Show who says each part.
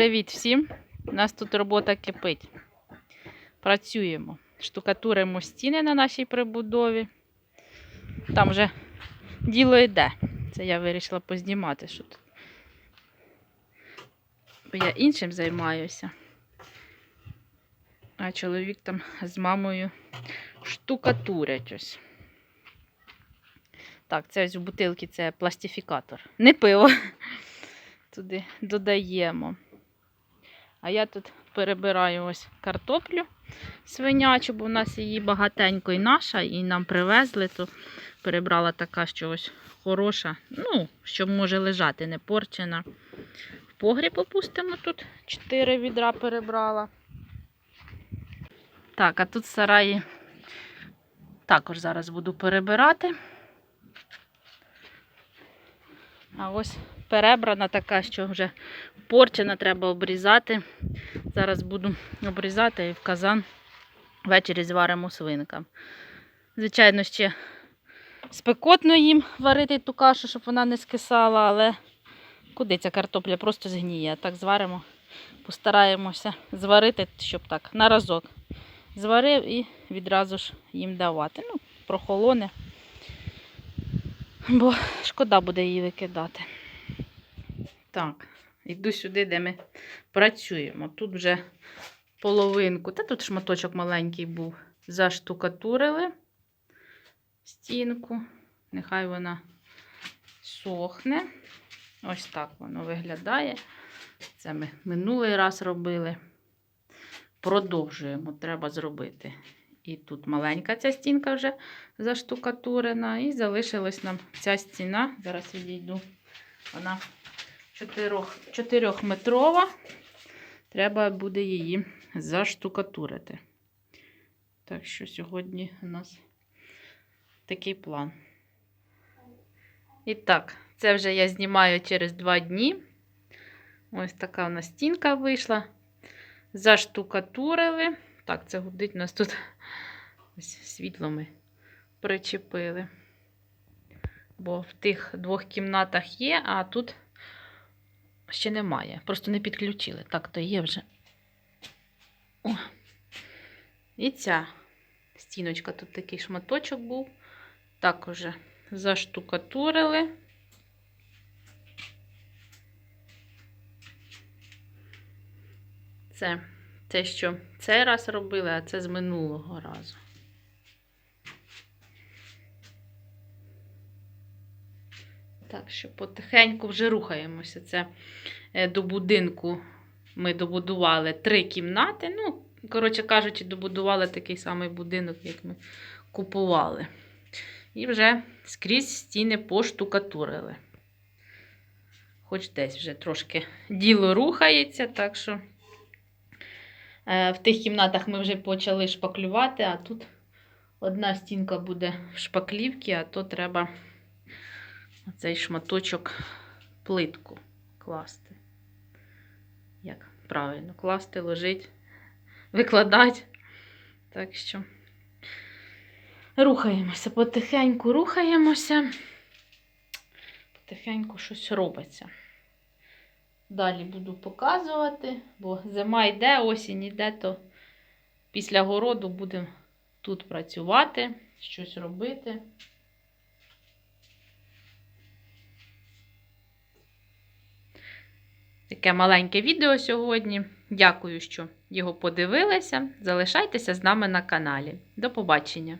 Speaker 1: Привіт всім! У нас тут робота кипить. Працюємо. Штукатуримо стіни на нашій прибудові. Там вже діло йде. Це я вирішила познімати, що тут. Бо я іншим займаюся. А чоловік там з мамою штукатурять ось. Так, це ось у бутилки це пластифікатор. Не пиво. Туди додаємо. А я тут перебираю ось картоплю свинячу, бо в нас її багатенько і наша, і нам привезли, то перебрала така, що ось хороша, ну, що може лежати, не порчена. В погріб опустимо тут 4 відра перебрала. Так, а тут сараї також зараз буду перебирати. А ось перебрана така, що вже порчена, треба обрізати. Зараз буду обрізати і в казан ввечері зваримо свинкам. Звичайно, ще спекотно їм варити ту кашу, щоб вона не скисала, але куди ця картопля просто згніє. Так зваримо, постараємося зварити, щоб так, на разок. Зварив і відразу ж їм давати. Ну, прохолоне. Бо шкода буде її викидати. Так, йду сюди, де ми працюємо. Тут вже половинку, та тут шматочок маленький був. Заштукатурили стінку. Нехай вона сохне. Ось так воно виглядає. Це ми минулий раз робили. Продовжуємо, треба зробити. І тут маленька ця стінка вже заштукатурена. І залишилась нам ця стіна. Зараз відійду. Вона 4-метрова. Треба буде її заштукатурити. Так що сьогодні у нас такий план. І так, це вже я знімаю через 2 дні. Ось така у нас стінка вийшла. Заштукатурили. Так, це гудить у нас тут ось світло ми причепили. Бо в тих двох кімнатах є, а тут ще немає. Просто не підключили. Так, то є вже. О. І ця стіночка, тут такий шматочок був. Також заштукатурили. Це те, що цей раз робили, а це з минулого разу. Так що потихеньку вже рухаємося. Це е, до будинку ми добудували три кімнати. Ну, коротше кажучи, добудували такий самий будинок, як ми купували. І вже скрізь стіни поштукатурили. Хоч десь вже трошки діло рухається, так що е, в тих кімнатах ми вже почали шпаклювати, а тут одна стінка буде в шпаклівці, а то треба цей шматочок плитку класти. Як правильно класти, ложить, викладати. Так що рухаємося, потихеньку рухаємося, потихеньку щось робиться. Далі буду показувати, бо зима йде, осінь йде, то після городу будемо тут працювати, щось робити. Таке маленьке відео сьогодні. Дякую, що його подивилися. Залишайтеся з нами на каналі. До побачення!